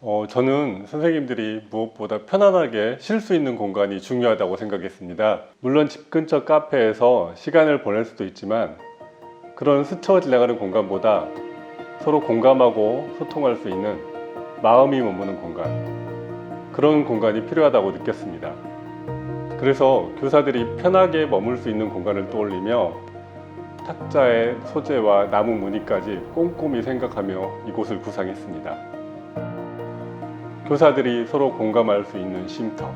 어, 저는 선생님들이 무엇보다 편안하게 쉴 수 있는 공간이 중요하다고 생각했습니다. 물론 집 근처 카페에서 시간을 보낼 수도 있지만 그런 스쳐 지나가는 공간보다 서로 공감하고 소통할 수 있는 마음이 머무는 공간 그런 공간이 필요하다고 느꼈습니다. 그래서 교사들이 편하게 머물 수 있는 공간을 떠올리며 탁자의 소재와 나무 무늬까지 꼼꼼히 생각하며 이곳을 구상했습니다. 교사들이 서로 공감할 수 있는 쉼터.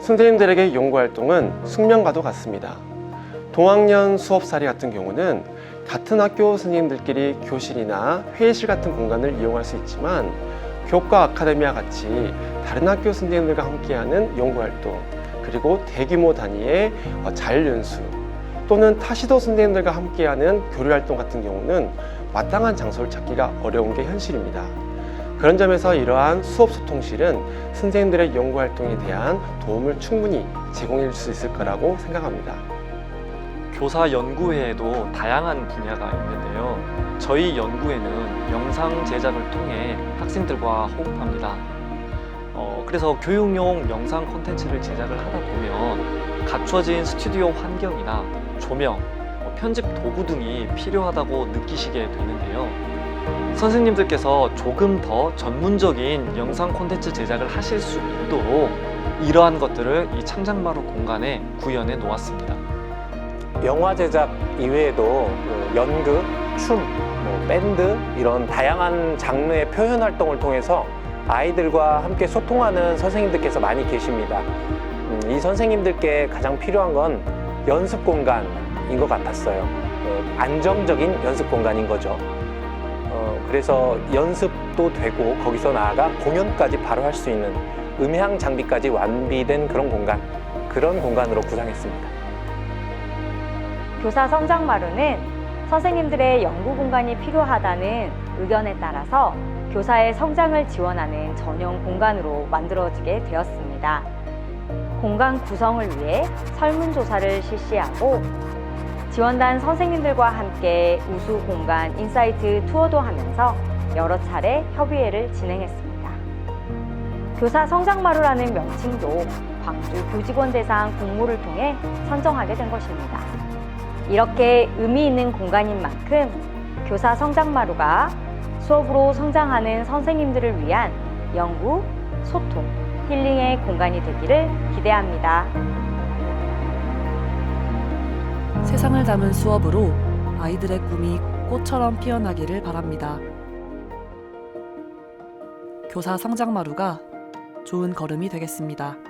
선생님들에게 연구 활동은 숙명과도 같습니다. 동학년 수업사리 같은 경우는 같은 학교 선생님들끼리 교실이나 회의실 같은 공간을 이용할 수 있지만 교과 아카데미와 같이 다른 학교 선생님들과 함께하는 연구 활동 그리고 대규모 단위의 어, 자율연수 또는 타시도 선생님들과 함께하는 교류 활동 같은 경우는 마땅한 장소를 찾기가 어려운 게 현실입니다. 그런 점에서 이러한 수업 소통실은 선생님들의 연구 활동에 대한 도움을 충분히 제공해 줄 수 있을 거라고 생각합니다. 교사 연구회에도 다양한 분야가 있는데요. 저희 연구회는 영상 제작을 통해 학생들과 호흡합니다. 어, 그래서 교육용 영상 콘텐츠를 제작을 하다 보면 갖추어진 스튜디오 환경이나 조명, 뭐 편집 도구 등이 필요하다고 느끼시게 되는데요. 선생님들께서 조금 더 전문적인 영상 콘텐츠 제작을 하실 수 있도록 이러한 것들을 이 창작마루 공간에 구현해 놓았습니다. 영화 제작 이외에도 그 연극, 춤, 뭐 밴드 이런 다양한 장르의 표현 활동을 통해서 아이들과 함께 소통하는 선생님들께서 많이 계십니다. 음, 이 선생님들께 가장 필요한 건 연습 공간인 것 같았어요. 어, 안정적인 연습 공간인 거죠. 어, 그래서 연습도 되고 거기서 나아가 공연까지 바로 할 수 있는 음향 장비까지 완비된 그런 공간, 그런 공간으로 구상했습니다. 교사 성장 마루는 선생님들의 연구 공간이 필요하다는 의견에 따라서 교사의 성장을 지원하는 전용 공간으로 만들어지게 되었습니다. 공간 구성을 위해 설문조사를 실시하고 지원단 선생님들과 함께 우수 공간 인사이트 투어도 하면서 여러 차례 협의회를 진행했습니다. 교사 성장마루라는 명칭도 광주 교직원 대상 공모를 통해 선정하게 된 것입니다. 이렇게 의미 있는 공간인 만큼 교사 성장마루가 수업으로 성장하는 선생님들을 위한 연구, 소통, 힐링의 공간이 되기를 기대합니다. 세상을 담은 수업으로 아이들의 꿈이 꽃처럼 피어나기를 바랍니다. 교사 성장마루가 좋은 걸음이 되겠습니다.